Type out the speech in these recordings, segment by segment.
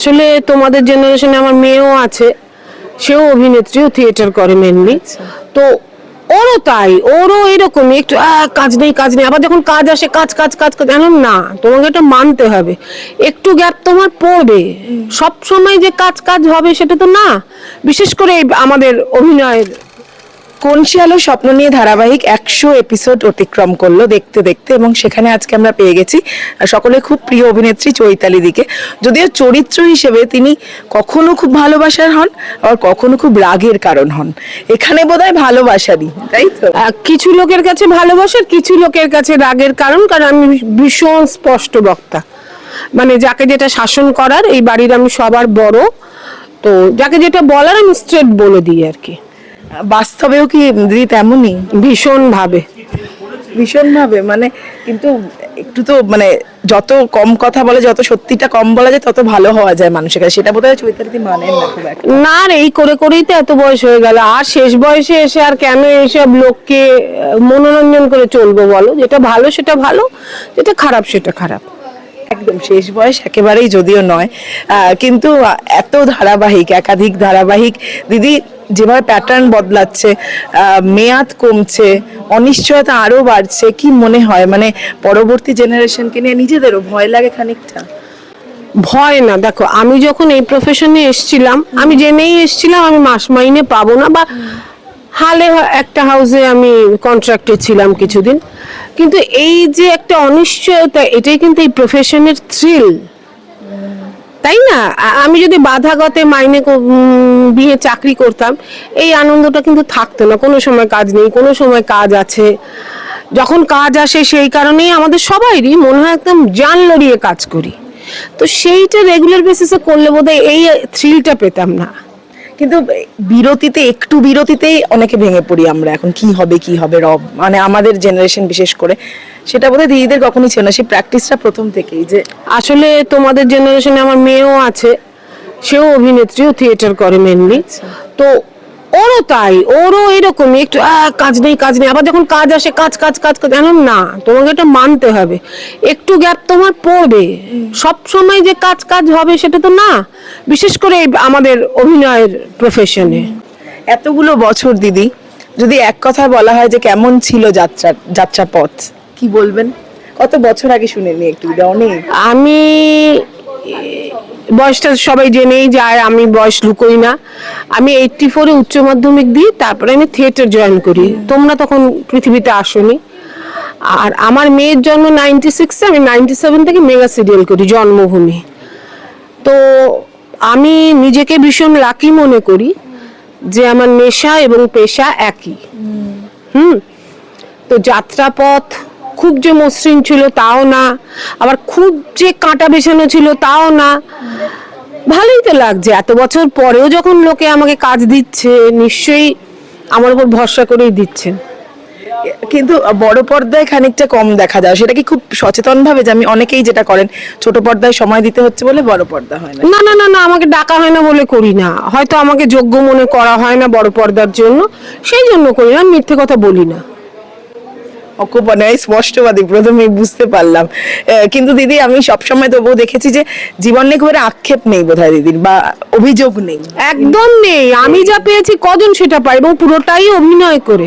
আসলে তোমাদের জেনারেশনে আমার মেয়েও আছে। সেও অভিনেত্রীও থিয়েটার করে মেনলি তো ওরও তাই ওরও এরকমই একটু কাজ নেই কাজ নেই। আবার যখন কাজ আসে কাজ কাজ কাজ কাজ এখন না তোমাকে এটা মানতে হবে। একটু গ্যাপ তোমার পড়বে। সব সময় যে কাজ কাজ হবে সেটা তো না। বিশেষ করে আমাদের অভিনয়ের কনসি আলো স্বপ্ন নিয়ে ধারাবাহিক একশো এপিসোড অতিক্রম করল দেখতে দেখতে এবং সেখানে আজকে আমরা পেয়ে গেছি সকলে খুব প্রিয় অভিনেত্রী চৈতালি দিকে। যদিও চরিত্র হিসেবে তিনি কখনো খুব ভালোবাসার হন, আবার কখনো খুব রাগের কারণ হন। এখানে বোধহয় ভালোবাসারই, তাই তো? কিছু লোকের কাছে ভালোবাসার কিছু লোকের কাছে রাগের কারণ কারণ আমি ভীষণ স্পষ্ট বক্তা। মানে যাকে যেটা শাসন করার, এই বাড়ির আমি সবার বড়, তো যাকে যেটা বলার আমি স্ট্রেট বলে দিই আর কি। বাস্তবেও কি দিদি তেমনই? ভীষণ ভাবে ভীষণ ভাবে মানে কিন্তু একটু তো মানে যত কম কথা বলে যত সত্যিটা কম বলা যায় তত ভালো হওয়া যায় মানুষের কাছে। সেটা বোধহয় চৈতালি মানেন না খুব একটা। না রে এই করে করেই তো এত বয়স হয়ে গেল। আর শেষ বয়সে এসে আর কেন এইসব লোককে মনোরঞ্জন করে চলবো বলো? যেটা ভালো সেটা ভালো যেটা খারাপ সেটা খারাপ। একদম শেষ বয়স একেবারেই যদিও নয়। কিন্তু এত ধারাবাহিক একাধিক ধারাবাহিক দিদি যেভাবে প্যাটার্ন বদলাচ্ছে মেয়াদ কমছে অনিশ্চয়তা আরও বাড়ছে কি মনে হয়? মানে পরবর্তী জেনারেশনকে নিয়ে নিজেদেরও ভয় লাগে খানিকটা? ভয় না দেখো আমি যখন এই প্রফেশনে এসেছিলাম আমি জেনেই এসেছিলাম আমি মাস মাইনে পাবো না বা হালে একটা হাউসে আমি কন্ট্রাক্টে ছিলাম কিছুদিন। কিন্তু এই যে একটা অনিশ্চয়তা, এটাই কিন্তু এই প্রফেশনের থ্রিল তাই না? আমি যদি বাধাগতে মাইনে বিয়ে চাকরি করতাম, এই আনন্দটা কিন্তু থাকতো না। কোনো সময় কাজ নেই, কোনো সময় কাজ আছে। যখন কাজ আসে সেই কারণেই আমাদের সবাইরই মনে হয় একদম জান লড়িয়ে কাজ করি। তো সেইটা রেগুলার বেসিসে করলে বোধহয় এই থ্রিলটা পেতাম না। কিন্তু বিরতিতে একটু বিরতিতেই অনেকে ভেঙে পড়ি আমরা এখন। কি হবে কি হবে রব মানে আমাদের জেনারেশন বিশেষ করে। সেটা বোধহয় দিদিদের কখনই ছিল না। সেই প্র্যাকটিসটা প্রথম থেকেই যে আসলে তোমাদের জেনারেশনে আমার মেয়েও আছে। সেও অভিনেত্রীও থিয়েটার করে মেনলি তো ওরও তাই ওরও এরকমই একটু আহ, কাজ নেই কাজ নেই। আবার যখন কাজ আসে কাজ কাজ কাজ কাজ এখন না তোমাকে এটা মানতে হবে। একটু গ্যাপ তোমার পড়বে। সব সময় যে কাজ কাজ হবে সেটা তো না। বিশেষ করে এই আমাদের অভিনয়ের প্রফেশনে এতগুলো বছর দিদি যদি এক কথা বলা হয় যে কেমন ছিল যাত্রা যাত্রা পথ কি বলবেন? কত বছর আগে শুনে নি একটু অনেক। আমি বয়সটা সবাই জেনেই যায় আমি বয়স লুকোই না। আমি এইটটি ফোরে উচ্চ মাধ্যমিক দিই, তারপরে আমি থিয়েটার জয়েন করি। তোমরা তখন পৃথিবীতে আসোনি। আর আমার মেয়ের জন্ম নাইনটি সিক্সে আমি নাইনটি সেভেন থেকে মেগা সিরিয়াল করি, জন্মভূমি। তো আমি নিজেকে ভীষণ লাকি মনে করি যে আমার নেশা এবং পেশা একই। হুম? তো যাত্রাপথ খুব যে মসৃণ ছিল তাও না আবার খুব যে কাঁটা বেছানো ছিল তাও না। ভালোই তো লাগছে এত বছর পরেও যখন লোকে আমাকে কাজ দিচ্ছে নিশ্চয়ই আমার উপর ভরসা করেই দিচ্ছেন কিন্তু বড় পর্দায় খানিকটা কম দেখা যায় সেটা কি খুব সচেতন ভাবে যে আমি অনেকেই যেটা করেন ছোট পর্দায় সময় দিতে হচ্ছে বলে বড় পর্দা হয় না? না না না না আমাকে ডাকা হয় না বলে করি না। হয়তো আমাকে যোগ্য মনে করা হয় না বড় পর্দার জন্য সেই জন্য করি না আমি মিথ্যে কথা বলি না। অকুপনে স্পষ্টবাদী প্রথমেই বুঝতে পারলাম। কিন্তু দিদি আমি সবসময় তবুও দেখেছি যে জীবন নিয়ে খুব আক্ষেপ নেই বোধহয় দিদির বা অভিযোগ নেই। একদম নেই। আমি যা পেয়েছি কজন সেটা পাই এবং পুরোটাই অভিনয় করে।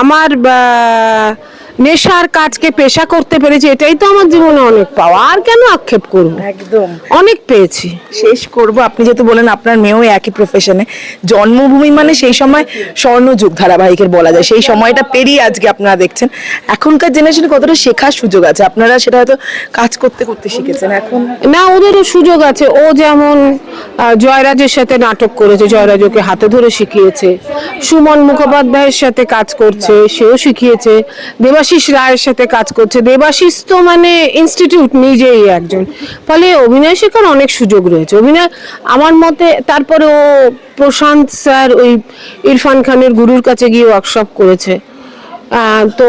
আমার আহ, নেশার কাজকে পেশা করতে পেরেছি এটাই তো আমার জীবনে অনেক পাওয়া। আর কেন আক্ষেপ করব? একদম। অনেক পেয়েছি। শেষ করব। আপনি যেহেতু বলেন আপনার মেয়েও একই প্রফেশনে জন্মভূমি মানে সেই সময় স্বর্ণযুগ ধারাবাহিকের বলা যায়। সেই সময়টা পেরিয়ে আজকে আপনারা দেখছেন। এখনকার জেনারেশনে কতটা শেখার সুযোগ আছে? আপনারা সেটা হয়তো কাজ করতে করতে শিখেছেন। এখন না ওদেরও সুযোগ আছে। ও যেমন জয়রাজের সাথে নাটক করেছে জয়রাজ ওকে হাতে ধরে শিখিয়েছে। সুমন মুখোপাধ্যায়ের সাথে কাজ করছে সেও শিখিয়েছে। দেবাশিস রায়ের সাথে কাজ করছে। দেবাশিস তো মানে ইনস্টিটিউট নিজেই একজন। ফলে অভিনয় শেখার অনেক সুযোগ রয়েছে। অভিনয় আমার মতে তারপরে ও প্রশান্ত স্যার ওই ইরফান খানের গুরুর কাছে গিয়ে ওয়ার্কশপ করেছে। তো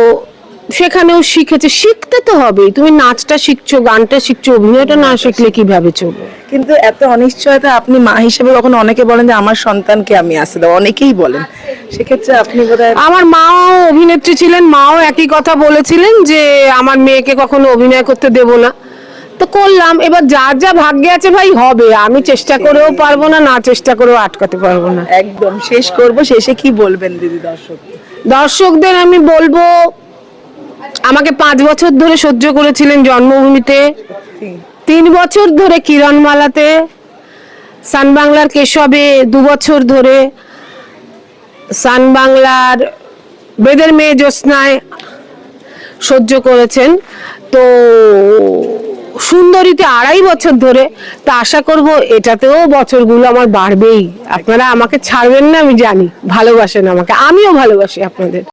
সেখানেও শিখেছে। শিখতে তো হবেই। তুমি নাচটা শিখছো, গানটা শিখছো, অভিনয়টা না শিখলে কীভাবে চলবে? কিন্তু এত অনিশ্চয়তা আপনি মা হিসেবে কখনো অনেকে বলেন যে আমার সন্তানকে আমি আসতে দাও অনেকেই বলেন। সেক্ষেত্রে আপনি বোধহয় আমার মাও অভিনেত্রী ছিলেন মাও একই কথা বলেছিলেন যে আমার মেয়েকে কখনো অভিনয় করতে দেব না। তো করলাম এবার যার যা ভাগ্যে আছে ভাই হবে আমি চেষ্টা করেও পারব না না চেষ্টা করেও আটকাতে পারব না। একদম শেষ করব শেষে কি বলবেন দিদি দর্শক? দর্শকদের আমি বলব আমাকে পাঁচ বছর ধরে সহ্য করেছিলেন জন্মভূমিতে তিন বছর ধরে কিরণমালাতে সান বাংলার কেশবে দু বছর ধরে সান বাংলার বেদের মেয়ে জ্যোৎস্নায় সহ্য করেছেন। তো সুন্দরীতে আড়াই বছর ধরে তা আশা করব এটাতেও বছরগুলো আমার বাড়বেই। আপনারা আমাকে ছাড়বেন না, আমি জানি। ভালোবাসেন আমাকে। আমিও ভালোবাসি আপনাদের।